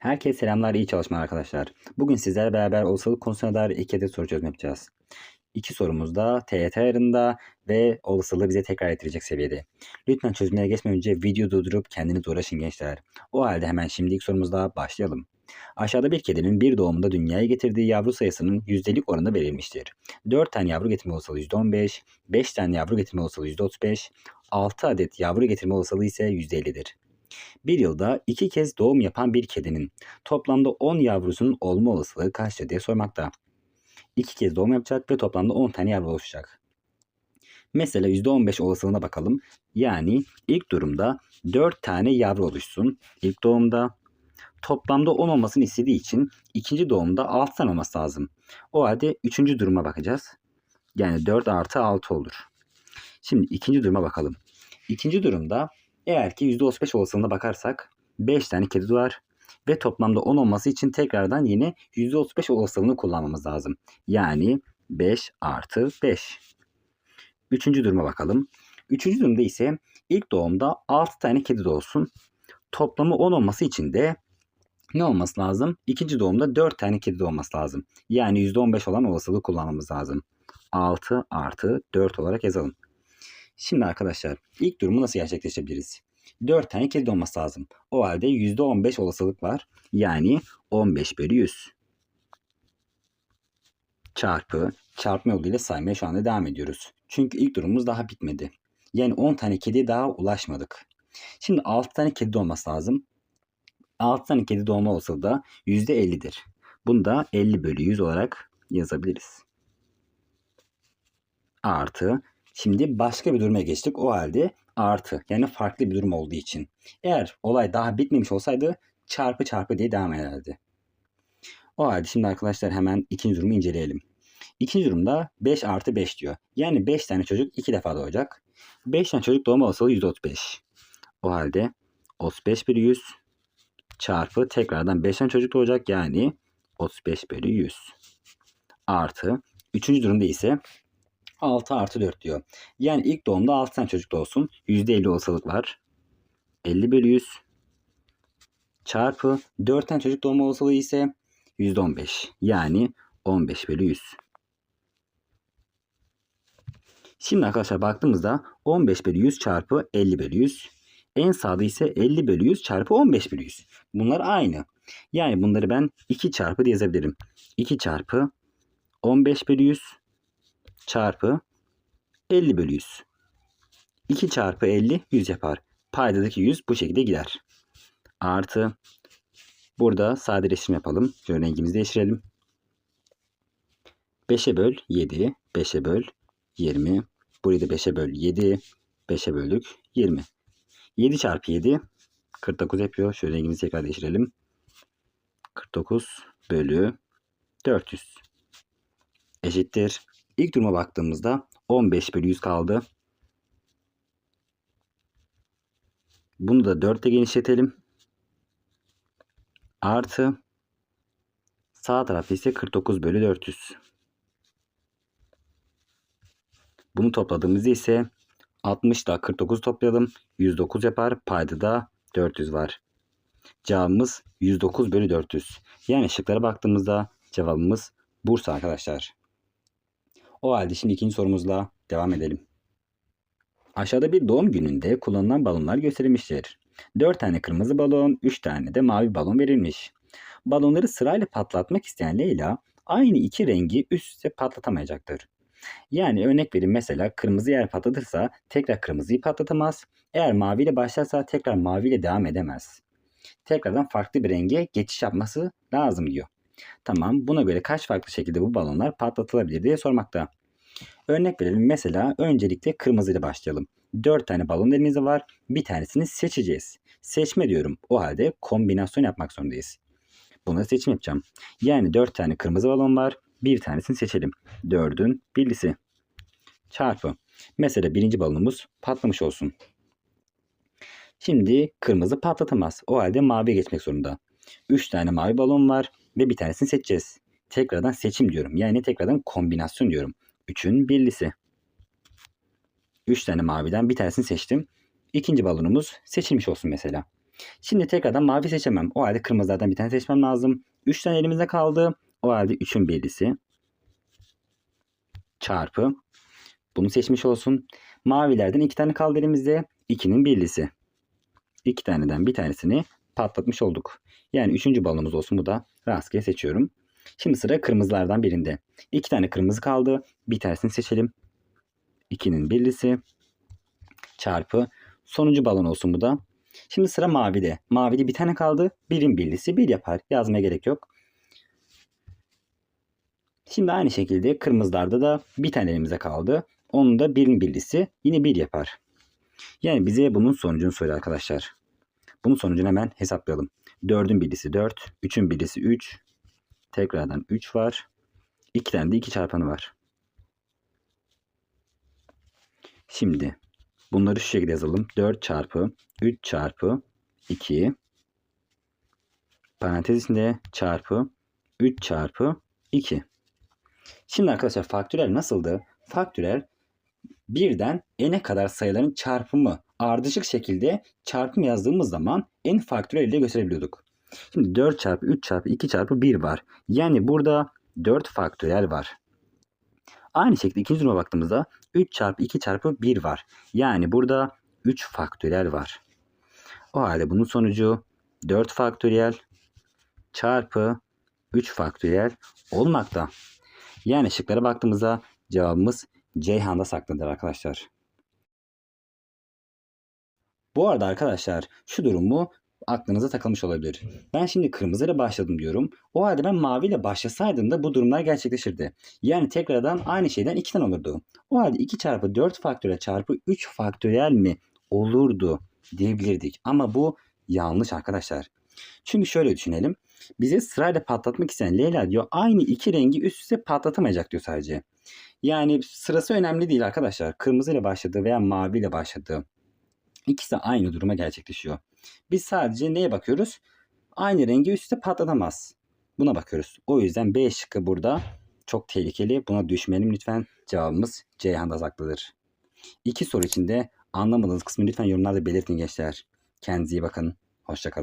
Herkese selamlar, iyi çalışmalar arkadaşlar. Bugün sizlerle beraber olasılık konusuna dair iki adet soru çözüm yapacağız. İki sorumuz da TYT ayarında ve olasılığı bize tekrar ettirecek seviyede. Lütfen çözümlere geçmeden önce video durdurup kendiniz uğraşın gençler. O halde hemen şimdi ilk sorumuzla başlayalım. Aşağıda bir kedinin bir doğumunda dünyaya getirdiği yavru sayısının yüzdelik oranı verilmiştir. 4 tane yavru getirme olasılığı %15, 5 tane yavru getirme olasılığı %35, 6 adet yavru getirme olasılığı ise %50'dir. Bir yılda iki kez doğum yapan bir kedinin toplamda 10 yavrusunun olma olasılığı kaçtır diye sormakta. İki kez doğum yapacak ve toplamda 10 tane yavru oluşacak. Mesela %15 olasılığına bakalım. Yani ilk durumda 4 tane yavru oluşsun. İlk doğumda toplamda 10 olmasını istediği için ikinci doğumda 6 tane olması lazım. O halde üçüncü duruma bakacağız. Yani 4 artı 6 olur. Şimdi ikinci duruma bakalım. İkinci durumda eğer ki %35 olasılığına bakarsak 5 tane kedi doğar ve toplamda 10 olması için tekrardan yine %35 olasılığını kullanmamız lazım. Yani 5 artı 5. Üçüncü duruma bakalım. Üçüncü durumda ise ilk doğumda 6 tane kedi doğsun. Toplamı 10 olması için de ne olması lazım? İkinci doğumda 4 tane kedi doğması lazım. Yani %15 olan olasılığı kullanmamız lazım. 6 artı 4 olarak yazalım. Şimdi arkadaşlar ilk durumu nasıl gerçekleştirebiliriz? 4 tane kedi olması lazım. O halde %15 olasılık var. Yani 15 bölü 100. Çarpı çarpma yoluyla saymaya şu anda devam ediyoruz. Çünkü ilk durumumuz daha bitmedi. Yani 10 tane kediye daha ulaşmadık. Şimdi 6 tane kedi olması lazım. 6 tane kedi doğma olasılığı da %50'dir. Bunu da 50 bölü 100 olarak yazabiliriz. Artı Şimdi başka bir duruma geçtik. O halde artı yani farklı bir durum olduğu için. Eğer olay daha bitmemiş olsaydı çarpı çarpı diye devam ederdi. O halde şimdi arkadaşlar hemen ikinci durumu inceleyelim. İkinci durumda 5 artı 5 diyor. Yani 5 tane çocuk 2 defa doğacak. 5 tane çocuk doğma olasılığı 135. O halde 35 bölü 100 çarpı tekrardan 5 tane çocuk doğacak yani 35 bölü 100 artı. Üçüncü durumda ise 6 artı 4 diyor. Yani ilk doğumda 6 tane çocuk doğsun. %50 olasılık var. 50 bölü 100 çarpı 4 tane çocuk doğma olasılığı ise %15. Yani 15 bölü 100. Şimdi arkadaşlar baktığımızda 15 bölü 100 çarpı 50 bölü 100. En sağda ise 50 bölü 100 çarpı 15 bölü 100. Bunlar aynı. Yani bunları ben 2 çarpı diye yazabilirim. 2 çarpı 15 bölü 100 çarpı 50 bölü 100. 2 çarpı 50 100 yapar. Paydadaki 100 bu şekilde gider. Artı burada sadeleştirme yapalım. Şöyle rengimizi değiştirelim. 5'e böl 7. 5'e böl 20. Burayı da 5'e böl 7. 5'e böldük 20. 7 çarpı 7 49 yapıyor. Şöyle rengimizi tekrar değiştirelim. 49 bölü 400 eşittir. İlk duruma baktığımızda 15 bölü 100 kaldı. Bunu da 4 ile genişletelim. Artı sağ tarafı ise 49 bölü 400. Bunu topladığımızda ise 60 ile 49 toplayalım. 109 yapar. Payda da 400 var. Cevabımız 109 bölü 400. Yani şıklara baktığımızda cevabımız Bursa arkadaşlar. O halde şimdi ikinci sorumuzla devam edelim. Aşağıda bir doğum gününde kullanılan balonlar gösterilmiştir. 4 tane kırmızı balon, 3 tane de mavi balon verilmiş. Balonları sırayla patlatmak isteyen Leyla aynı iki rengi üst üste patlatamayacaktır. Yani örnek verin mesela kırmızı yer patlatırsa tekrar kırmızıyı patlatamaz. Eğer maviyle başlarsa tekrar maviyle devam edemez. Tekrardan farklı bir renge geçiş yapması lazım diyor. Tamam buna göre kaç farklı şekilde bu balonlar patlatılabilir diye sormakta. Örnek verelim mesela öncelikle kırmızı ile başlayalım. 4 tane balon elimizde var. Bir tanesini seçeceğiz. Seçme diyorum. O halde kombinasyon yapmak zorundayız. Buna seçim yapacağım. Yani 4 tane kırmızı balon var. Bir tanesini seçelim. 4'ün birlisi. Çarpı. Mesela birinci balonumuz patlamış olsun. Şimdi kırmızı patlatamaz. O halde mavi geçmek zorunda. 3 tane mavi balon var ve bir tanesini seçeceğiz. Tekrardan seçim diyorum. Yani tekrardan kombinasyon diyorum. 3'ün birlisi. 3 tane maviden bir tanesini seçtim. İkinci balonumuz seçilmiş olsun mesela. Şimdi tekrardan mavi seçemem. O halde kırmızılardan bir tane seçmem lazım. 3 tane elimizde kaldı. O halde 3'ün birlisi çarpı bunu seçmiş olsun. Mavilerden 2 tane kaldı elimizde. 2'nin birlisi. 2 taneden bir tanesini patlatmış olduk. Yani 3. balonumuz olsun. Bu da rastgele seçiyorum. Şimdi sıra kırmızılardan birinde. 2 tane kırmızı kaldı. Bir tanesini seçelim. 2'nin birlisi çarpı sonuncu balon olsun bu da. Şimdi sıra mavide. Mavide bir tane kaldı. Birin birlisi bir yapar. Yazmaya gerek yok. Şimdi aynı şekilde kırmızılarda da bir tane elimize kaldı. Onun da birin birlisi yine bir yapar. Yani bize bunun sonucunu söyle arkadaşlar. Bunun sonucunu hemen hesaplayalım. 4'ün birlisi 4, 3'ün birlisi 3. Tekrardan 3 var. 2 tane de 2 çarpanı var. Şimdi bunları şu şekilde yazalım. 4 çarpı 3 çarpı 2 parantez içinde çarpı 3 çarpı 2. Şimdi arkadaşlar faktörel nasıldı? Faktörel birden n'e kadar sayıların çarpımı ardışık şekilde çarpım yazdığımız zaman n faktörel ile gösterebiliyorduk. Şimdi 4 çarpı 3 çarpı 2 çarpı 1 var. Yani burada 4 faktörel var. Aynı şekilde ikinci duruma baktığımızda 3 çarpı 2 çarpı 1 var. Yani burada 3 faktöriyel var. O halde bunun sonucu 4 faktöriyel çarpı 3 faktöriyel olmakta. Yani şıklara baktığımızda cevabımız Ceyhan'da saklıdır arkadaşlar. Bu arada arkadaşlar şu durumu aklınıza takılmış olabilir. Ben şimdi kırmızıyla başladım diyorum. O halde ben maviyle başlasaydım da bu durumlar gerçekleşirdi. Yani tekrardan aynı şeyden 2 tane olurdu. O halde 2 çarpı 4 faktöriyel çarpı 3 faktöriyel mi olurdu diyebilirdik. Ama bu yanlış arkadaşlar. Çünkü şöyle düşünelim. Bize sırayla patlatmak isteyen Leyla diyor aynı iki rengi üst üste patlatamayacak diyor sadece. Yani sırası önemli değil arkadaşlar. Kırmızı ile başladı veya mavi ile başladı. İkisi aynı duruma gerçekleşiyor. Biz sadece neye bakıyoruz? Aynı rengi üst üste patlatamaz. Buna bakıyoruz. O yüzden B şıkkı burada çok tehlikeli. Buna düşmeyelim lütfen. Cevabımız Ceyhan'da saklıdır. İki soru içinde anlamadığınız kısmı lütfen yorumlarda belirtin gençler. Kendinize iyi bakın. Hoşçakalın.